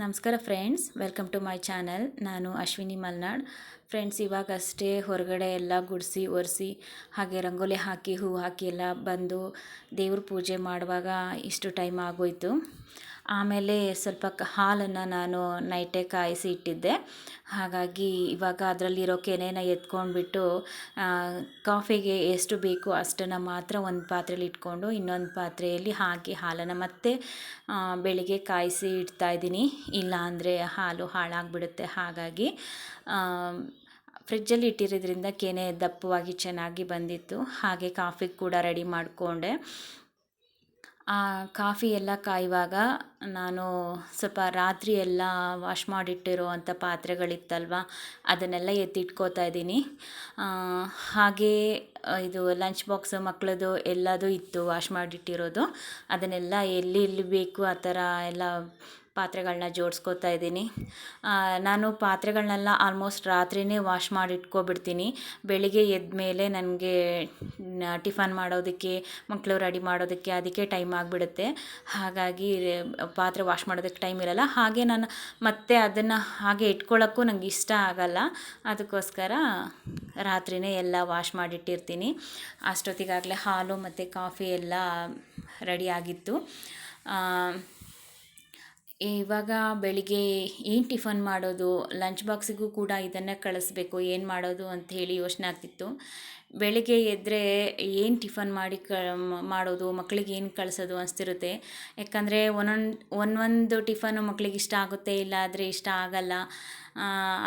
ನಮಸ್ಕಾರ friends welcome to my channel ನಾನು Ashwini Malnad. Friends, ಇವಾಗಷ್ಟೇ ಹೊರಗಡೆ ಎಲ್ಲ ಗುಡಿಸಿ, ಒರೆಸಿ, ಹಾಗೆ ರಂಗೋಲಿ ಹಾಕಿ ಹೂವು ಹಾಕಿ ಎಲ್ಲ ಬಂದು ದೇವ್ರ ಪೂಜೆ ಮಾಡುವಾಗ ಇಷ್ಟು ಟೈಮ್ ಆಗೋಯಿತು. ಆಮೇಲೆ ಸ್ವಲ್ಪ ಹಾಲನ್ನು ನಾನು ನೈಟೇ ಕಾಯಿಸಿ ಇಟ್ಟಿದ್ದೆ. ಹಾಗಾಗಿ ಇವಾಗ ಅದರಲ್ಲಿರೋ ಕೆನೆನ ಎತ್ಕೊಂಡ್ಬಿಟ್ಟು ಕಾಫಿಗೆ ಎಷ್ಟು ಬೇಕು ಅಷ್ಟನ್ನು ಮಾತ್ರ ಒಂದು ಪಾತ್ರೆಯಲ್ಲಿ ಇಟ್ಕೊಂಡು ಇನ್ನೊಂದು ಪಾತ್ರೆಯಲ್ಲಿ ಹಾಕಿ ಹಾಲನ್ನು ಮತ್ತೆ ಬೆಳಿಗ್ಗೆ ಕಾಯಿಸಿ ಇಡ್ತಾ ಇದ್ದೀನಿ. ಇಲ್ಲಾಂದರೆ ಹಾಲು ಹಾಳಾಗಿಬಿಡುತ್ತೆ. ಹಾಗಾಗಿ ಫ್ರಿಜ್ಜಲ್ಲಿ ಇಟ್ಟಿರೋದ್ರಿಂದ ಕೆನೆ ದಪ್ಪವಾಗಿ ಚೆನ್ನಾಗಿ ಬಂದಿತ್ತು. ಹಾಗೆ ಕಾಫಿ ಕೂಡ ರೆಡಿ ಮಾಡಿಕೊಂಡೆ. ಕಾಫಿ ಎಲ್ಲ ಕಾಯುವಾಗ ನಾನು ಸ್ವಲ್ಪ ರಾತ್ರಿ ಎಲ್ಲ ವಾಶ್ ಮಾಡಿಟ್ಟಿರುವಂಥ ಪಾತ್ರೆಗಳಿತ್ತಲ್ವ, ಅದನ್ನೆಲ್ಲ ಎತ್ತಿಟ್ಕೋತಾ ಇದ್ದೀನಿ. ಹಾಗೇ ಇದು ಲಂಚ್ ಬಾಕ್ಸ್ ಮಕ್ಕಳದು ಎಲ್ಲದೂ ಇತ್ತು ವಾಶ್ ಮಾಡಿಟ್ಟಿರೋದು. ಅದನ್ನೆಲ್ಲ ಎಲ್ಲಿ ಎಲ್ಲಿ ಬೇಕು ಆ ಥರ ಎಲ್ಲ ಪಾತ್ರೆಗಳನ್ನ ಜೋಡಿಸ್ಕೋತಾ ಇದ್ದೀನಿ. ನಾನು ಪಾತ್ರೆಗಳನ್ನೆಲ್ಲ ಆಲ್ಮೋಸ್ಟ್ ರಾತ್ರಿಯೇ ವಾಶ್ ಮಾಡಿ ಇಟ್ಕೊಬಿಡ್ತೀನಿ ಬೆಳಿಗ್ಗೆ ಎದ್ದ ಮೇಲೆ ನನಗೆ ಟಿಫನ್ ಮಾಡೋದಕ್ಕೆ ಮಕ್ಕಳು ರೆಡಿ ಮಾಡೋದಕ್ಕೆ ಅದಕ್ಕೆ ಟೈಮ್ ಆಗಿಬಿಡುತ್ತೆ. ಹಾಗಾಗಿ ಪಾತ್ರೆ ವಾಶ್ ಮಾಡೋದಕ್ಕೆ ಟೈಮ್ ಇರಲ್ಲ. ಹಾಗೆ ನಾನು ಮತ್ತೆ ಅದನ್ನು ಹಾಗೆ ಇಟ್ಕೊಳ್ಳೋಕ್ಕೂ ನಂಗೆ ಇಷ್ಟ ಆಗಲ್ಲ. ಅದಕ್ಕೋಸ್ಕರ ರಾತ್ರಿಯೇ ಎಲ್ಲ ವಾಶ್ ಮಾಡಿಟ್ಟಿರ್ತೀನಿ. ಅಷ್ಟೊತ್ತಿಗಾಗಲೇ ಹಾಲು ಮತ್ತು ಕಾಫಿ ಎಲ್ಲ ರೆಡಿಯಾಗಿತ್ತು ಇವಾಗ ಬೆಳಿಗ್ಗೆ ಏನು ಟಿಫನ್ ಮಾಡೋದು? ಲಂಚ್ ಬಾಕ್ಸಿಗೂ ಕೂಡ ಇದನ್ನೇ ಕಳಿಸ್ಬೇಕು. ಏನು ಮಾಡೋದು ಅಂತ ಹೇಳಿ ಯೋಚನೆ ಆಗ್ತಿತ್ತು. ಬೆಳಿಗ್ಗೆ ಎದ್ದರೆ ಏನು ಟಿಫನ್ ಮಾಡಿ ಕ ಮಾಡೋದು, ಮಕ್ಳಿಗೆ ಏನು ಕಳಿಸೋದು ಅನಿಸ್ತಿರುತ್ತೆ. ಯಾಕಂದರೆ ಒಂದೊಂದು ಒಂದೊಂದು ಟಿಫನು ಮಕ್ಳಿಗೆ ಇಷ್ಟ ಆಗುತ್ತೆ, ಇಲ್ಲ ಆದರೆ ಇಷ್ಟ ಆಗಲ್ಲ.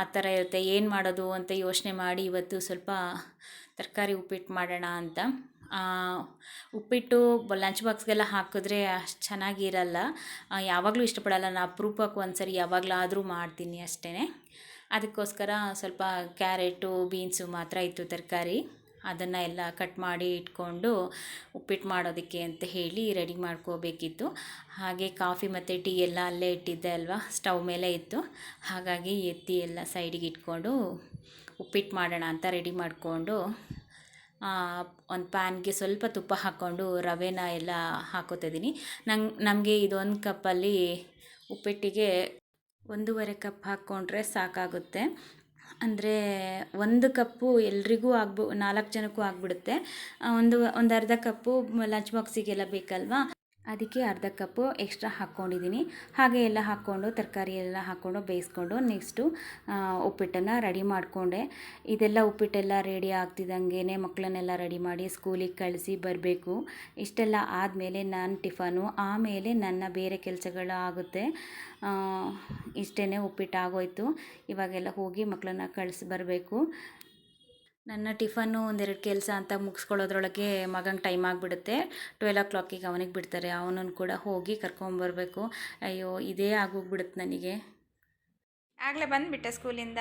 ಆ ಥರ ಇರುತ್ತೆ. ಏನು ಮಾಡೋದು ಅಂತ ಯೋಚನೆ ಮಾಡಿ ಇವತ್ತು ಸ್ವಲ್ಪ ತರಕಾರಿ ಉಪ್ಪಿಟ್ಟು ಮಾಡೋಣ ಅಂತ. ಉಪ್ಪಿಟ್ಟು ಲಂಚ್ ಬಾಕ್ಸ್ಗೆಲ್ಲ ಹಾಕಿದ್ರೆ ಅಷ್ಟು ಚೆನ್ನಾಗಿರಲ್ಲ. ಯಾವಾಗಲೂ ಇಷ್ಟಪಡಲ್ಲ. ನಾನು ಅಪರೂಪಕ್ಕೆ ಒಂದು ಸರಿ ಯಾವಾಗಲಾದರೂ ಮಾಡ್ತೀನಿ ಅಷ್ಟೇ ಅದಕ್ಕೋಸ್ಕರ ಸ್ವಲ್ಪ ಕ್ಯಾರೆಟು, ಬೀನ್ಸು ಮಾತ್ರ ಇತ್ತು ತರಕಾರಿ. ಅದನ್ನು ಎಲ್ಲ ಕಟ್ ಮಾಡಿ ಇಟ್ಕೊಂಡು ಉಪ್ಪಿಟ್ಟು ಮಾಡೋದಕ್ಕೆ ಅಂತ ಹೇಳಿ ರೆಡಿ ಮಾಡ್ಕೋಬೇಕಿತ್ತು. ಹಾಗೆ ಕಾಫಿ ಮತ್ತು ಟೀ ಎಲ್ಲ ಅಲ್ಲೇ ಇಟ್ಟಿದ್ದೆ ಅಲ್ವಾ? ಸ್ಟವ್ ಮೇಲೆ ಇತ್ತು. ಹಾಗಾಗಿ ಎತ್ತಿ ಎಲ್ಲ ಸೈಡಿಗೆ ಇಟ್ಕೊಂಡು ಉಪ್ಪಿಟ್ಟು ಮಾಡೋಣ ಅಂತ ರೆಡಿ ಮಾಡಿಕೊಂಡು ಒಂದು ಪ್ಯಾನ್ಗೆ ಸ್ವಲ್ಪ ತುಪ್ಪ ಹಾಕ್ಕೊಂಡು ರವೆನ ಎಲ್ಲ ಹಾಕೋತಿದ್ದೀನಿ. ನಂಗೆ, ನಮಗೆ ಇದೊಂದು ಕಪ್ಪಲ್ಲಿ ಉಪ್ಪಿಟ್ಟಿಗೆ ಒಂದೂವರೆ ಕಪ್ ಹಾಕ್ಕೊಂಡ್ರೆ ಸಾಕಾಗುತ್ತೆ. ಅಂದರೆ ಒಂದು ಕಪ್ಪು ಎಲ್ರಿಗೂ ಆಗ್ಬೋ ನಾಲ್ಕು ಜನಕ್ಕೂ ಆಗಿಬಿಡುತ್ತೆ. ಒಂದು ಒಂದು ಅರ್ಧ ಕಪ್ಪು ಲಂಚ್ ಬಾಕ್ಸಿಗೆಲ್ಲ ಬೇಕಲ್ವಾ? ಅದಕ್ಕೆ ಅರ್ಧ ಕಪ್ಪು ಎಕ್ಸ್ಟ್ರಾ ಹಾಕ್ಕೊಂಡಿದ್ದೀನಿ. ಹಾಗೆ ಎಲ್ಲ ಹಾಕ್ಕೊಂಡು, ತರಕಾರಿ ಎಲ್ಲ ಹಾಕ್ಕೊಂಡು ಬೇಯಿಸ್ಕೊಂಡು ನೆಕ್ಸ್ಟು ಉಪ್ಪಿಟ್ಟನ್ನು ರೆಡಿ ಮಾಡಿಕೊಂಡೆ. ಇದೆಲ್ಲ ಉಪ್ಪಿಟ್ಟೆಲ್ಲ ರೆಡಿ ಆಗ್ತಿದ್ದಂಗೆ ಮಕ್ಕಳನ್ನೆಲ್ಲ ರೆಡಿ ಮಾಡಿ ಸ್ಕೂಲಿಗೆ ಕಳಿಸಿ ಬರಬೇಕು. ಇಷ್ಟೆಲ್ಲ ಆದಮೇಲೆ ನಾನು ಟಿಫನು. ಆಮೇಲೆ ನನ್ನ ಬೇರೆ ಕೆಲಸಗಳು ಆಗುತ್ತೆ. ಇಷ್ಟೇ ಉಪ್ಪಿಟ್ಟು ಆಗೋಯ್ತು ಇವಾಗೆಲ್ಲ ಹೋಗಿ ಮಕ್ಕಳನ್ನ ಕಳಿಸಿ ಬರಬೇಕು. ನನ್ನ ಟಿಫನ್ನು ಒಂದೆರಡು ಕೆಲಸ ಅಂತ ಮುಗಿಸ್ಕೊಳ್ಳೋದ್ರೊಳಗೆ ಮಗಂಗೆ ಟೈಮ್ ಆಗಿಬಿಡುತ್ತೆ. ಟ್ವೆಲ್ ಓ ಕ್ಲಾಕಿಗೆ ಅವನಿಗೆ ಬಿಡ್ತಾರೆ. ಅವನನ್ನು ಕೂಡ ಹೋಗಿ ಕರ್ಕೊಂಬರ್ಬೇಕು ಅಯ್ಯೋ ಇದೇ ಆಗೋಗ್ಬಿಡುತ್ತೆ ನನಗೆ. ಆಗಲೇ ಬಂದುಬಿಟ್ಟೆ ಸ್ಕೂಲಿಂದ.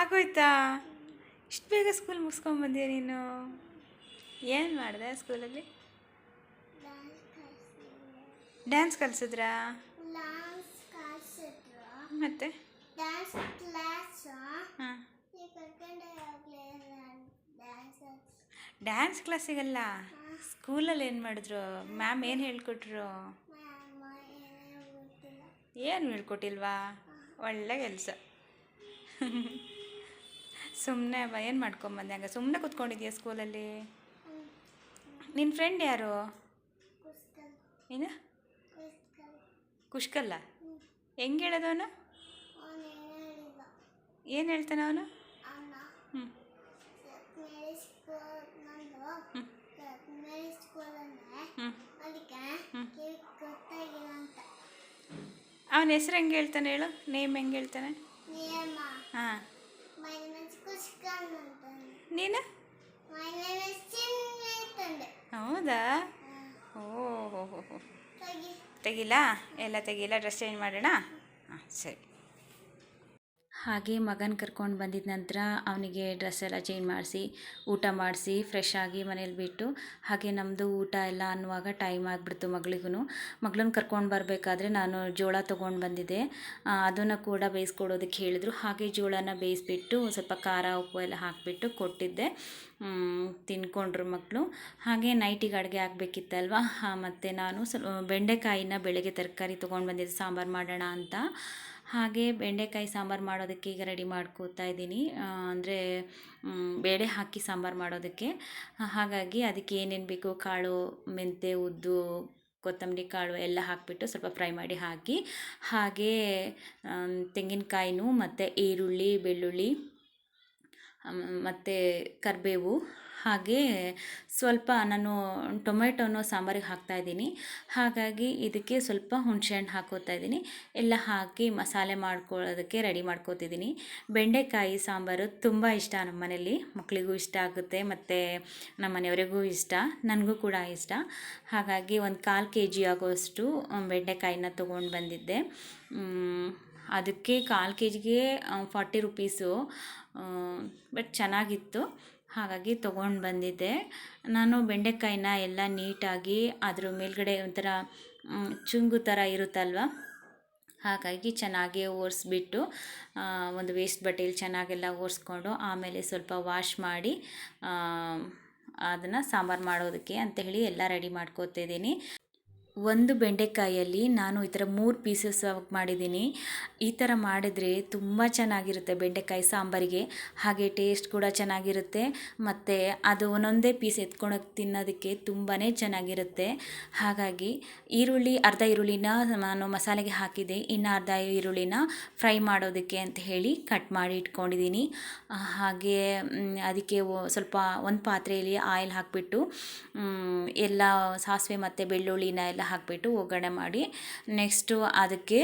ಆಗೋಯ್ತಾ? ಇಷ್ಟು ಬೇಗ ಸ್ಕೂಲ್ ಮುಗಿಸ್ಕೊಂಬಂದೆ ನೀನು? ಏನು ಮಾಡಿದೆ ಸ್ಕೂಲಲ್ಲಿ? ಡ್ಯಾನ್ಸ್ ಕಲಿಸಿದ್ರಾ? ಮತ್ತೆ? ಡ್ಯಾನ್ಸ್ ಕ್ಲಾಸ್ ಡ್ಯಾನ್ಸ್ ಕ್ಲಾಸಿಗಲ್ಲ ಸ್ಕೂಲಲ್ಲಿ ಏನು ಮಾಡಿದ್ರು ಮ್ಯಾಮ್ ಏನು ಹೇಳ್ಕೊಟ್ರು? ಏನು ಹೇಳ್ಕೊಟ್ಟಿಲ್ವಾ ಒಳ್ಳೆ ಕೆಲಸ. ಸುಮ್ಮನೆ ಬ ಏನು ಮಾಡ್ಕೊಂಬಂದೆ ಹಂಗೆ? ಸುಮ್ಮನೆ ಕೂತ್ಕೊಂಡಿದ್ಯಾ ಸ್ಕೂಲಲ್ಲಿ? ನಿನ್ನ ಫ್ರೆಂಡ್ ಯಾರು? ಏನು ಕುಷ್ಕಲ್ಲ? ಹೆಂಗೆ ಹೇಳೋದವನು ಏನು ಹೇಳ್ತಾನೆ ಅವನು? ಹ್ಞೂ ಅವನ ಹೆಸರು ಹೆಂಗೆ ಹೇಳ್ತಾನೆ ಹೇಳು? ನೇಮ್ ಹೆಂಗೆ ಹೇಳ್ತಾನೆ? ಹಾಂ. ನೀನು? ಹೌದಾ? ಓ ಹೋ ಹೋ ಎಲ್ಲ ತೆಗಿಲ್ಲ ಡ್ರೆಸ್ ಚೇಂಜ್ ಮಾಡೋಣ? ಹಾಂ ಸರಿ. ಹಾಗೆ ಮಗನ ಕರ್ಕೊಂಡು ಬಂದಿದ ನಂತರ ಅವನಿಗೆ ಡ್ರೆಸ್ ಎಲ್ಲ ಚೇಂಜ್ ಮಾಡಿಸಿ, ಊಟ ಮಾಡಿಸಿ ಫ್ರೆಶ್ ಆಗಿ ಮನೇಲಿ ಬಿಟ್ಟು ಹಾಗೆ ನಮ್ಮದು ಊಟ ಎಲ್ಲ ಅನ್ನುವಾಗ ಟೈಮ್ ಆಗಿಬಿಡ್ತು ಮಗಳಿಗೂ ಮಗಳನ್ನ ಕರ್ಕೊಂಡು ಬರಬೇಕಾದ್ರೆ ನಾನು ಜೋಳ ತೊಗೊಂಡು ಬಂದಿದ್ದೆ. ಅದನ್ನು ಕೂಡ ಬೇಯಿಸ್ಕೊಡೋದಕ್ಕೆ ಹೇಳಿದರು. ಹಾಗೆ ಜೋಳನ ಬೇಯಿಸ್ಬಿಟ್ಟು ಸ್ವಲ್ಪ ಖಾರ ಉಪ್ಪು ಎಲ್ಲ ಹಾಕಿಬಿಟ್ಟು ಕೊಟ್ಟಿದ್ದೆ. ತಿನ್ಕೊಂಡ್ರು ಮಕ್ಕಳು ಹಾಗೆ ನೈಟಿಗೆ ಅಡುಗೆ ಆಗಬೇಕಿತ್ತಲ್ವ? ಮತ್ತು ನಾನು ಸ್ವಲ್ಪ ಬೆಂಡೆಕಾಯಿನ ಬೆಳಗ್ಗೆ ತರಕಾರಿ ತೊಗೊಂಡು ಬಂದಿದ್ದೆ ಸಾಂಬಾರು ಮಾಡೋಣ ಅಂತ. ಹಾಗೆ ಬೆಂಡೆಕಾಯಿ ಸಾಂಬಾರು ಮಾಡೋದಕ್ಕೆ ಈಗ ರೆಡಿ ಮಾಡ್ಕೋತಾ ಇದ್ದೀನಿ. ಅಂದರೆ ಬೇಳೆ ಹಾಕಿ ಸಾಂಬಾರು ಮಾಡೋದಕ್ಕೆ. ಹಾಗಾಗಿ ಅದಕ್ಕೆ ಏನೇನು ಬೇಕು, ಕಾಳು, ಮೆಂತೆ, ಉದ್ದು, ಕೊತ್ತಂಬರಿ, ಕಾಳು ಎಲ್ಲ ಹಾಕಿಬಿಟ್ಟು ಸ್ವಲ್ಪ ಫ್ರೈ ಮಾಡಿ ಹಾಕಿ, ಹಾಗೆ ತೆಂಗಿನಕಾಯಿನೂ ಮತ್ತು ಈರುಳ್ಳಿ, ಬೆಳ್ಳುಳ್ಳಿ ಮತ್ತು ಕರಿಬೇವು ಹಾಗೆ ಸ್ವಲ್ಪ ನಾನು ಟೊಮೆಟೊನೂ ಸಾಂಬಾರಿಗೆ ಹಾಕ್ತಾಯಿದ್ದೀನಿ ಹಾಗಾಗಿ ಇದಕ್ಕೆ ಸ್ವಲ್ಪ ಹುಣಸೆಹಣ್ಣು ಹಾಕೋತಾ ಇದ್ದೀನಿ. ಎಲ್ಲ ಹಾಕಿ ಮಸಾಲೆ ಮಾಡ್ಕೊಳ್ಳೋದಕ್ಕೆ ರೆಡಿ ಮಾಡ್ಕೋತಿದ್ದೀನಿ. ಬೆಂಡೆಕಾಯಿ ಸಾಂಬಾರು ತುಂಬ ಇಷ್ಟ ನಮ್ಮ ಮನೇಲಿ ಮಕ್ಕಳಿಗೂ ಇಷ್ಟ ಆಗುತ್ತೆ ಮತ್ತು ನಮ್ಮ ಮನೆಯವರಿಗೂ ಇಷ್ಟ. ನನಗೂ ಕೂಡ ಇಷ್ಟ. ಹಾಗಾಗಿ ಒಂದು ಕಾಲು ಕೆ ಜಿ ಆಗೋಷ್ಟು ಬೆಂಡೆಕಾಯಿನ ತೊಗೊಂಡು ಬಂದಿದ್ದೆ. ಅದಕ್ಕೆ ಕಾಲು ಕೆ ಜಿಗೆ ಫಾರ್ಟಿ ರುಪೀಸು ಬಟ್ ಚೆನ್ನಾಗಿತ್ತು. ಹಾಗಾಗಿ ತೊಗೊಂಡು ಬಂದಿದ್ದೆ. ನಾನು ಬೆಂಡೆಕಾಯಿನ ಎಲ್ಲ ನೀಟಾಗಿ ಅದ್ರ ಮೇಲ್ಗಡೆ ಒಂಥರ ಚುಂಗು ಥರ ಇರುತ್ತಲ್ವ? ಹಾಗಾಗಿ ಚೆನ್ನಾಗಿ ಒರೆಸ್ಬಿಟ್ಟು ಒಂದು ವೇಸ್ಟ್ ಬಟ್ಟೆಯಲ್ಲಿ ಚೆನ್ನಾಗೆಲ್ಲ ಒರೆಸ್ಕೊಂಡು ಆಮೇಲೆ ಸ್ವಲ್ಪ ವಾಶ್ ಮಾಡಿ ಅದನ್ನು ಸಾಂಬಾರು ಮಾಡೋದಕ್ಕೆ ಅಂತ ಹೇಳಿ ಎಲ್ಲ ರೆಡಿ ಮಾಡ್ಕೋತಿದ್ದೀನಿ. ಒಂದು ಬೆಂಡೆಕಾಯಲ್ಲಿ ನಾನು ಈ ಥರ ಮೂರು ಪೀಸಸ್ ಮಾಡಿದ್ದೀನಿ. ಈ ಥರ ಮಾಡಿದರೆ ತುಂಬ ಚೆನ್ನಾಗಿರುತ್ತೆ ಬೆಂಡೆಕಾಯಿ ಸಾಂಬಾರಿಗೆ. ಹಾಗೆ ಟೇಸ್ಟ್ ಕೂಡ ಚೆನ್ನಾಗಿರುತ್ತೆ. ಮತ್ತು ಅದು ಒಂದೊಂದೇ ಪೀಸ್ ಎತ್ಕೊಳಕ್ಕೆ ತಿನ್ನೋದಕ್ಕೆ ತುಂಬಾ ಚೆನ್ನಾಗಿರುತ್ತೆ. ಹಾಗಾಗಿ ಈರುಳ್ಳಿ, ಅರ್ಧ ಈರುಳ್ಳಿನ ನಾನು ಮಸಾಲೆಗೆ ಹಾಕಿದೆ. ಇನ್ನು ಅರ್ಧ ಈರುಳ್ಳಿನ ಫ್ರೈ ಮಾಡೋದಕ್ಕೆ ಅಂತ ಹೇಳಿ ಕಟ್ ಮಾಡಿ ಇಟ್ಕೊಂಡಿದ್ದೀನಿ. ಹಾಗೆ ಅದಕ್ಕೆ ಸ್ವಲ್ಪ ಒಂದು ಪಾತ್ರೆಯಲ್ಲಿ ಆಯಿಲ್ ಹಾಕಿಬಿಟ್ಟು ಎಲ್ಲ ಸಾಸಿವೆ ಮತ್ತು ಬೆಳ್ಳುಳ್ಳಿನ ಎಲ್ಲ ಹಾಕಿಬಿಟ್ಟು ಒಗ್ಗರಣೆ ಮಾಡಿ ನೆಕ್ಸ್ಟು ಅದಕ್ಕೆ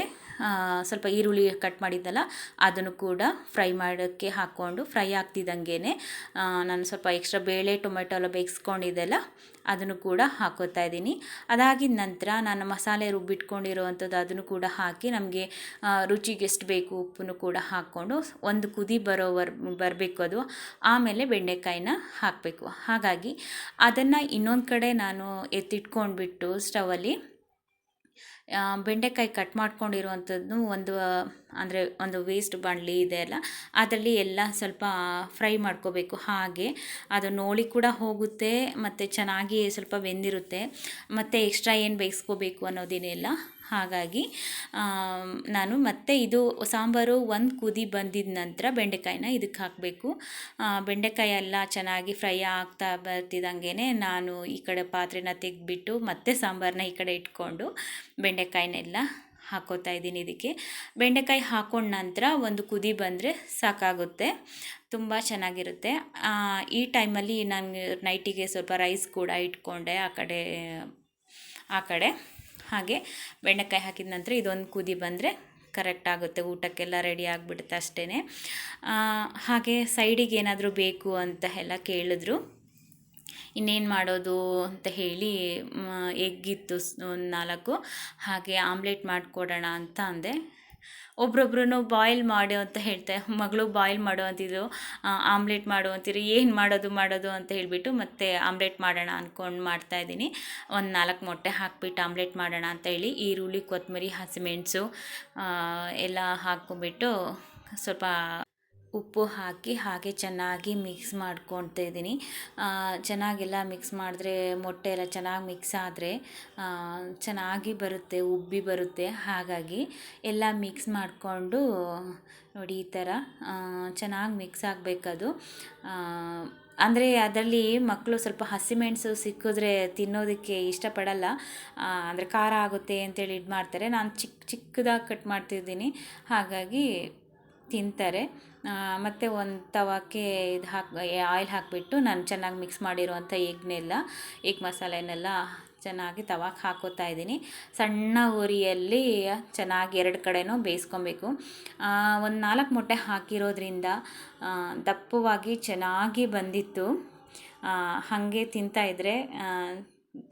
ಸ್ವಲ್ಪ ಈರುಳ್ಳಿ ಕಟ್ ಮಾಡಿದ್ದಲ್ಲ, ಅದನ್ನು ಕೂಡ ಫ್ರೈ ಮಾಡೋಕ್ಕೆ ಹಾಕ್ಕೊಂಡು ಫ್ರೈ ಆಗ್ತಿದ್ದಂಗೆ ನಾನು ಸ್ವಲ್ಪ ಎಕ್ಸ್ಟ್ರಾ ಬೇಳೆ, ಟೊಮೆಟೊ ಎಲ್ಲ ಬೇಯಿಸ್ಕೊಂಡಿದ್ದೆಲ್ಲ, ಅದನ್ನು ಕೂಡ ಹಾಕೋತಾ ಇದ್ದೀನಿ. ಅದಾಗಿದ ನಂತರ ನಾನು ಮಸಾಲೆ ರುಬ್ಬಿಟ್ಕೊಂಡಿರುವಂಥದ್ದು ಅದನ್ನು ಕೂಡ ಹಾಕಿ ನಮಗೆ ರುಚಿಗೆ ಎಷ್ಟು ಬೇಕು ಉಪ್ಪನ್ನು ಕೂಡ ಹಾಕ್ಕೊಂಡು ಒಂದು ಕುದಿ ಬರೋವರ್ ಬರಬೇಕು ಅದು, ಆಮೇಲೆ ಬೆಂಡೆಕಾಯಿನ ಹಾಕಬೇಕು. ಹಾಗಾಗಿ ಅದನ್ನು ಇನ್ನೊಂದು ಕಡೆ ನಾನು ಎತ್ತಿಟ್ಕೊಂಡ್ಬಿಟ್ಟು ಸ್ಟವಲ್ಲಿ ಬೆಂಡೆಕಾಯಿ ಕಟ್ ಮಾಡ್ಕೊಂಡಿರುವಂಥದ್ದು ಒಂದು, ಅಂದರೆ ಒಂದು ವೇಸ್ಟ್ ಬಾಣಲಿ ಇದೆ ಅಲ್ಲ, ಅದರಲ್ಲಿ ಎಲ್ಲ ಸ್ವಲ್ಪ ಫ್ರೈ ಮಾಡ್ಕೋಬೇಕು. ಹಾಗೆ ಅದು ನೋಡಿ ಕೂಡ ಹೋಗುತ್ತೆ, ಮತ್ತು ಚೆನ್ನಾಗಿ ಸ್ವಲ್ಪ ಬೆಂದಿರುತ್ತೆ, ಮತ್ತು ಎಕ್ಸ್ಟ್ರಾ ಏನು ಬೇಯಿಸ್ಕೋಬೇಕು ಅನ್ನೋದೇನಿಲ್ಲ. ಹಾಗಾಗಿ ನಾನು ಮತ್ತೆ ಇದು ಸಾಂಬಾರು ಒಂದು ಕುದಿ ಬಂದಿದ ನಂತರ ಬೆಂಡೆಕಾಯಿನ ಇದಕ್ಕೆ ಹಾಕಬೇಕು. ಬೆಂಡೆಕಾಯಿ ಎಲ್ಲ ಚೆನ್ನಾಗಿ ಫ್ರೈ ಆಗ್ತಾ ಬರ್ತಿದ್ದಂಗೆ ನಾನು ಈ ಕಡೆ ಪಾತ್ರೆನ ತೆಗೆದ್ಬಿಟ್ಟು ಮತ್ತೆ ಸಾಂಬಾರನ್ನ ಈ ಕಡೆ ಇಟ್ಕೊಂಡು ಬೆಂಡೆಕಾಯಿನೆಲ್ಲ ಹಾಕೋತಾ ಇದ್ದೀನಿ ಇದಕ್ಕೆ. ಬೆಂಡೆಕಾಯಿ ಹಾಕೊಂಡ ನಂತರ ಒಂದು ಕುದಿ ಬಂದರೆ ಸಾಕಾಗುತ್ತೆ, ತುಂಬ ಚೆನ್ನಾಗಿರುತ್ತೆ. ಈ ಟೈಮಲ್ಲಿ ನಾನು ನೈಟಿಗೆ ಸ್ವಲ್ಪ ರೈಸ್ ಕೂಡ ಇಟ್ಕೊಂಡೆ ಆ ಕಡೆ ಆ ಕಡೆ. ಹಾಗೆ ಬೆಂಡೆಕಾಯಿ ಹಾಕಿದ ನಂತರ ಇದೊಂದು ಕುದಿ ಬಂದರೆ ಕರೆಕ್ಟ್ ಆಗುತ್ತೆ. ಊಟಕ್ಕೆಲ್ಲ ರೆಡಿ ಆಗಿಬಿಡುತ್ತೆ ಅಷ್ಟೇ ಹಾಗೆ ಸೈಡಿಗೆ ಏನಾದರೂ ಬೇಕು ಅಂತ ಎಲ್ಲ ಕೇಳಿದ್ರು. ಇನ್ನೇನು ಮಾಡೋದು ಅಂತ ಹೇಳಿ ಎಗ್ಗಿತ್ತು ಒಂದು ನಾಲ್ಕು. ಹಾಗೆ ಆಮ್ಲೆಟ್ ಮಾಡಿಕೊಡೋಣ ಅಂತ ಅಂದೆ. ಒಬ್ರೊಬ್ರು ಬಾಯ್ಲ್ ಮಾಡು ಅಂತ ಹೇಳ್ತೆ. ಮಗಳು ಬಾಯ್ಲ್ ಮಾಡು ಅಂತಿದ್ರು. ಆಮ್ಲೆಟ್ ಮಾಡು ಅಂತಿದ್ರು. ಏನು ಮಾಡೋದು ಮಾಡೋದು ಅಂತ ಹೇಳಿಬಿಟ್ಟು ಮತ್ತೆ ಆಮ್ಲೆಟ್ ಮಾಡೋಣ ಅಂದ್ಕೊಂಡು ಮಾಡ್ತಾಯಿದ್ದೀನಿ ಒಂದು ನಾಲ್ಕು ಮೊಟ್ಟೆ ಹಾಕ್ಬಿಟ್ಟು ಆಮ್ಲೆಟ್ ಮಾಡೋಣ ಅಂತ ಹೇಳಿ ಈರುಳ್ಳಿ ಕೊತ್ತಂಬರಿ ಹಸಿಮೆಣಸು ಎಲ್ಲ ಹಾಕ್ಕೊಂಬಿಟ್ಟು ಸ್ವಲ್ಪ ಉಪ್ಪು ಹಾಕಿ ಹಾಗೆ ಚೆನ್ನಾಗಿ ಮಿಕ್ಸ್ ಮಾಡ್ಕೊಳ್ತಾ ಇದ್ದೀನಿ. ಚೆನ್ನಾಗೆಲ್ಲ ಮಿಕ್ಸ್ ಮಾಡಿದ್ರೆ ಮೊಟ್ಟೆ ಎಲ್ಲ ಚೆನ್ನಾಗಿ ಮಿಕ್ಸ್ ಆದರೆ ಚೆನ್ನಾಗಿ ಬರುತ್ತೆ, ಉಬ್ಬಿ ಬರುತ್ತೆ. ಹಾಗಾಗಿ ಎಲ್ಲ ಮಿಕ್ಸ್ ಮಾಡಿಕೊಂಡು ನೋಡಿ ಈ ಥರ ಚೆನ್ನಾಗಿ ಮಿಕ್ಸ್ ಆಗಬೇಕದು. ಅಂದರೆ ಅದರಲ್ಲಿ ಮಕ್ಕಳು ಸ್ವಲ್ಪ ಹಸಿಮೆಣಸು ಸಿಕ್ಕಿದ್ರೆ ತಿನ್ನೋದಕ್ಕೆ ಇಷ್ಟಪಡಲ್ಲ. ಅಂದರೆ ಖಾರ ಆಗುತ್ತೆ ಅಂತೇಳಿ ಇದು ಮಾಡ್ತಾರೆ. ನಾನು ಚಿಕ್ಕ ಚಿಕ್ಕದಾಗಿ ಕಟ್ ಮಾಡ್ತಿದ್ದೀನಿ. ಹಾಗಾಗಿ ತಿಂತಾರೆ. ಮತ್ತು ಒಂದು ತವಾಕ್ಕೆ ಇದು ಹಾಕಿ ಆಯಿಲ್ ಹಾಕಿಬಿಟ್ಟು ನಾನು ಚೆನ್ನಾಗಿ ಮಿಕ್ಸ್ ಮಾಡಿರುವಂಥ ಎಗ್ನೆಲ್ಲ ಎಗ್ ಮಸಾಲೆನೆಲ್ಲ ಚೆನ್ನಾಗಿ ತವಾಕ್ಕೆ ಹಾಕೋತಾ ಇದ್ದೀನಿ. ಸಣ್ಣ ಉರಿಯಲ್ಲಿ ಚೆನ್ನಾಗಿ ಎರಡು ಕಡೆನೂ ಬೇಯಿಸ್ಕೊಬೇಕು. ಒಂದು ನಾಲ್ಕು ಮೊಟ್ಟೆ ಹಾಕಿರೋದ್ರಿಂದ ದಪ್ಪವಾಗಿ ಚೆನ್ನಾಗಿ ಬಂದಿತ್ತು. ಹಾಗೆ ತಿಂತಾಯಿದ್ರೆ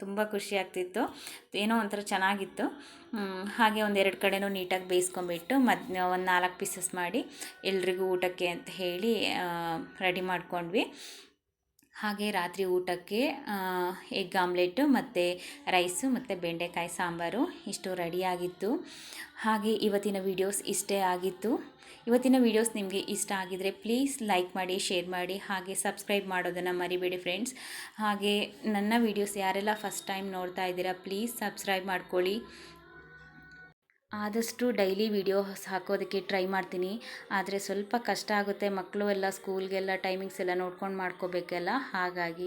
ತುಂಬ ಖುಷಿ ಆಗ್ತಿತ್ತು. ಏನೋ ಒಂಥರ ಚೆನ್ನಾಗಿತ್ತು. ಹಾಗೆ ಒಂದೆರಡು ಕಡೆನೂ ನೀಟಾಗಿ ಬೇಯಿಸ್ಕೊಂಬಿಟ್ಟು ಮದ್, ಒಂದು ನಾಲ್ಕು ಪೀಸಸ್ ಮಾಡಿ ಎಲ್ರಿಗೂ ಊಟಕ್ಕೆ ಅಂತ ಹೇಳಿ ರೆಡಿ ಮಾಡ್ಕೊಂಡ್ವಿ. ಹಾಗೆ ರಾತ್ರಿ ಊಟಕ್ಕೆ ಎಗ್ ಆಮ್ಲೆಟ್ಟು ಮತ್ತು ರೈಸು ಮತ್ತು ಬೆಂಡೆಕಾಯಿ ಸಾಂಬಾರು ಇಷ್ಟು ರೆಡಿಯಾಗಿತ್ತು ಹಾಗೆ ಇವತ್ತಿನ ವೀಡಿಯೋಸ್ ಇಷ್ಟೇ ಆಗಿತ್ತು. ಇವತ್ತಿನ ವೀಡಿಯೋಸ್ ನಿಮಗೆ ಇಷ್ಟ ಆಗಿದರೆ ಪ್ಲೀಸ್ ಲೈಕ್ ಮಾಡಿ ಶೇರ್ ಮಾಡಿ, ಹಾಗೆ ಸಬ್ಸ್ಕ್ರೈಬ್ ಮಾಡೋದನ್ನು ಮರಿಬೇಡಿ ಫ್ರೆಂಡ್ಸ್ ಹಾಗೆ ನನ್ನ ವೀಡಿಯೋಸ್ ಯಾರೆಲ್ಲ ಫಸ್ಟ್ ಟೈಮ್ ನೋಡ್ತಾ ಇದ್ದೀರಾ ಪ್ಲೀಸ್ ಸಬ್ಸ್ಕ್ರೈಬ್ ಮಾಡ್ಕೊಳ್ಳಿ. ಆದಷ್ಟು ಡೈಲಿ ವಿಡಿಯೋಸ್ ಹಾಕೋದಕ್ಕೆ ಟ್ರೈ ಮಾಡ್ತೀನಿ. ಆದರೆ ಸ್ವಲ್ಪ ಕಷ್ಟ ಆಗುತ್ತೆ ಮಕ್ಕಳು ಎಲ್ಲ ಸ್ಕೂಲ್ಗೆಲ್ಲ ಟೈಮಿಂಗ್ಸ್ ಎಲ್ಲ ನೋಡ್ಕೊಂಡು ಮಾಡ್ಕೋಬೇಕಲ್ಲ. ಹಾಗಾಗಿ